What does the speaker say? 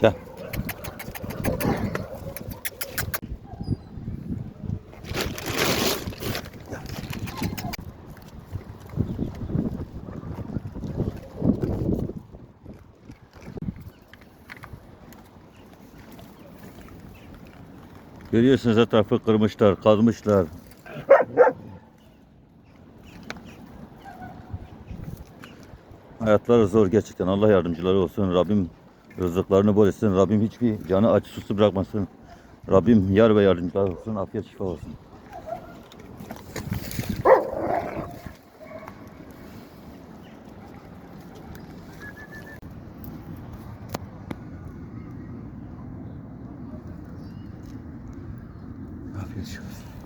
Gel. Görüyorsunuz etrafı kırmışlar, kazmışlar. Hayatları zor gerçekten. Allah yardımcıları olsun. Rabbim rızıklarını bol etsin. Rabbim hiçbir canı aç susuz bırakmasın. Rabbim yar ve yardımcılar olsun. Afiyet şifa olsun. Afiyet şifa olsun.